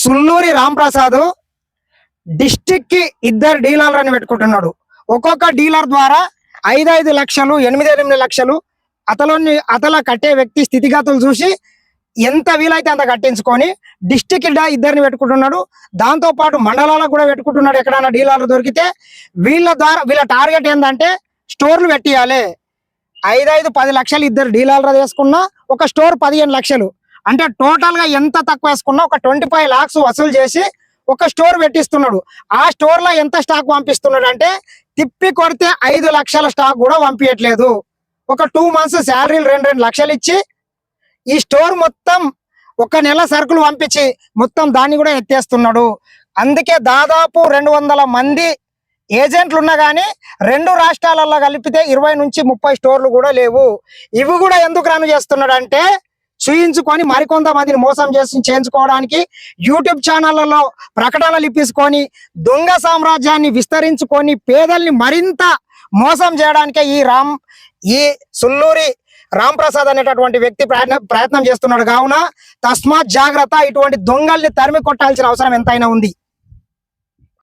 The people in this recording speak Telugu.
సుల్లూరి రాంప్రసాద్ డిస్టిక్కి ఇద్దరు డీలర్లను పెట్టుకుంటున్నాడు. ఒక్కొక్క డీలర్ ద్వారా ఐదైదు లక్షలు ఎనిమిది ఎనిమిది లక్షలు అతలోని అతల కట్టే వ్యక్తి స్థితిగతులు చూసి ఎంత వీలైతే అంత కట్టించుకొని డిస్టిక్ ఇద్దరిని పెట్టుకుంటున్నాడు. దాంతో పాటు మండలాలకు కూడా పెట్టుకుంటున్నాడు ఎక్కడైనా డీలర్లు దొరికితే. వీళ్ళ ద్వారా వీళ్ళ టార్గెట్ ఏంటంటే స్టోర్లు పెట్టియాలి. ఐదైదు పది లక్షలు ఇద్దరు డీలర్లు వేసుకున్నా ఒక స్టోర్ పదిహేను లక్షలు. అంటే టోటల్గా ఎంత తక్కువ వేసుకున్నా ఒక ట్వంటీ ఫైవ్ లాక్స్ వసూలు చేసి ఒక స్టోర్ పెట్టిస్తున్నాడు. ఆ స్టోర్లో ఎంత స్టాక్ పంపిస్తున్నాడు అంటే తిప్పి కొడితే ఐదు లక్షల స్టాక్ కూడా పంపించట్లేదు ఒక టూ మంత్స్ శాలరీలు రెండు రెండు లక్షలు ఇచ్చి ఈ స్టోర్ మొత్తం ఒక నెల సరుకులు పంపించి మొత్తం దాన్ని కూడా ఎత్తేస్తున్నాడు. అందుకే దాదాపు రెండు వందల మంది ఏజెంట్లు ఉన్నా కానీ రెండు రాష్ట్రాలలో కలిపితే ఇరవై నుంచి ముప్పై స్టోర్లు కూడా లేవు. ఇవి కూడా ఎందుకు రన్ చేస్తున్నాడు అంటే చూయించుకొని మరికొంతమందిని మోసం చేసి చేయించుకోవడానికి యూట్యూబ్ ఛానళ్ళలో ప్రకటనలు ఇప్పించుకొని దొంగ సామ్రాజ్యాన్ని విస్తరించుకొని పేదల్ని మరింత మోసం చేయడానికే ఈ రామ్ ఈ సుల్లూరి రామ్ ప్రసాద్ అనేటటువంటి వ్యక్తి ప్రయత్న ప్రయత్నం చేస్తున్నాడు. కావున తస్మాత్ జాగ్రత్త. ఇటువంటి దొంగల్ని తరిమి కొట్టాల్సిన అవసరం ఎంతైనా ఉంది.